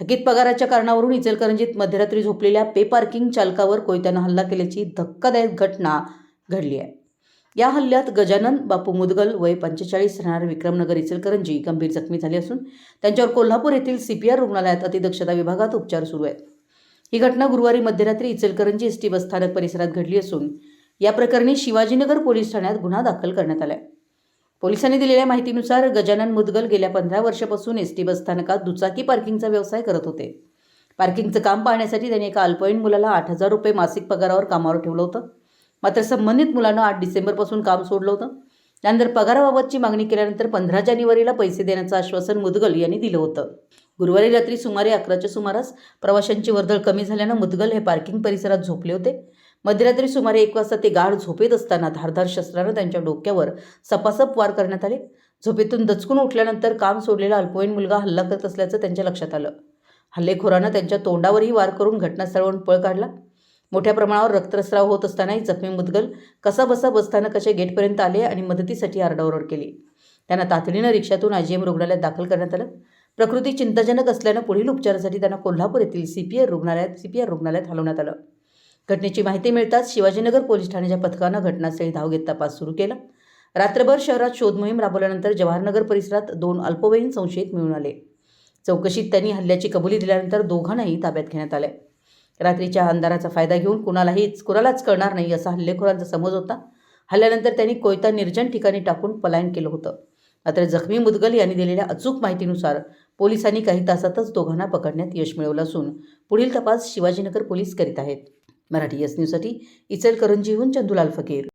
थकीत पगाराच्या कारणावरून इचलकरंजीत मध्यरात्री झोपलेल्या पे पार्किंग चालकावर कोयत्यानं हल्ला केल्याची धक्कादायक घटना घडली आहे. या हल्ल्यात गजानन बापू मुदगल वय पंचेचाळीस राहणार विक्रमनगर इचलकरंजी गंभीर जखमी झाले असून त्यांच्यावर कोल्हापूर येथील सीपीआर रुग्णालयात अतिदक्षता विभागात उपचार सुरू आहेत. ही घटना गुरुवारी मध्यरात्री इचलकरंजी एस टी बसस्थानक परिसरात घडली असून या प्रकरणी शिवाजीनगर पोलीस ठाण्यात गुन्हा दाखल करण्यात आला आहे पोलिसांनी दिलेल्या माहितीनुसार गजानन मुदगल गेल्या पंधरा वर्षापासून एस टी बसस्थानकात दुचाकी पार्किंगचा व्यवसाय करत होते. पार्किंगचं काम पाहण्यासाठी त्यांनी एका अल्पवयीन मुलाला आठ हजार रुपये मासिक पगारावर कामावर ठेवलं होतं. मात्र संबंधित मुलानं आठ डिसेंबरपासून काम सोडलं होतं. त्यानंतर पगाराबाबतची मागणी केल्यानंतर पंधरा जानेवारीला पैसे देण्याचं आश्वासन मुदगल यांनी दिलं होतं. गुरुवारी रात्री सुमारे अकराच्या सुमारास प्रवाशांची वर्दळ कमी झाल्यानं मुदगल हे पार्किंग परिसरात झोपले होते. मध्यरात्री सुमारे एक वाजता ते गाढ झोपेत असताना धारधार शस्त्रानं त्यांच्या डोक्यावर सपासप वार करण्यात आले. झोपेतून दचकून उठल्यानंतर काम सोडलेला अल्पवयीन मुलगा हल्ला करत असल्याचं त्यांच्या लक्षात आलं. हल्लेखोरानं त्यांच्या तोंडावरही वार करून घटनास्थळावरून पळ काढला. मोठ्या प्रमाणावर रक्तस्राव होत असतानाही जखमी मुदगल कसा बसा बसस्थानकाच्या गेटपर्यंत आले आणि मदतीसाठी आरडाओरड केली. त्यांना तातडीनं रिक्षातून आयजीएम रुग्णालयात दाखल करण्यात आलं. प्रकृती चिंताजनक असल्यानं पुढील उपचारासाठी त्यांना कोल्हापूर येथील सीपीआर रुग्णालयात सीपीआर रुग्णालयात हलवण्यात आलं. घटनेची माहिती मिळताच शिवाजीनगर पोलीस ठाण्याच्या पथकानं घटनास्थळी धाव घेत तपास सुरू केला. रात्रभर शहरात शोध मोहीम राबवल्यानंतर जवाहरनगर परिसरात दोन अल्पवयीन संशयित मिळून आले. चौकशीत त्यांनी हल्ल्याची कबुली दिल्यानंतर दोघांनाही ताब्यात घेण्यात आले. रात्रीच्या अंधाराचा फायदा घेऊन कुणालाहीच कुणालाच कळणार नाही असा हल्लेखोरांचा समज होता. हल्ल्यानंतर त्यांनी कोयता निर्जन ठिकाणी टाकून पलायन केलं होतं. मात्र जखमी मुदगल यांनी दिलेल्या अचूक माहितीनुसार पोलिसांनी काही तासातच दोघांना पकडण्यात यश मिळवलं असून पुढील तपास शिवाजीनगर पोलीस करीत आहेत. मराठी एस न्यूजसाठी इचलकरंजीहून चंदुलाल फकीर.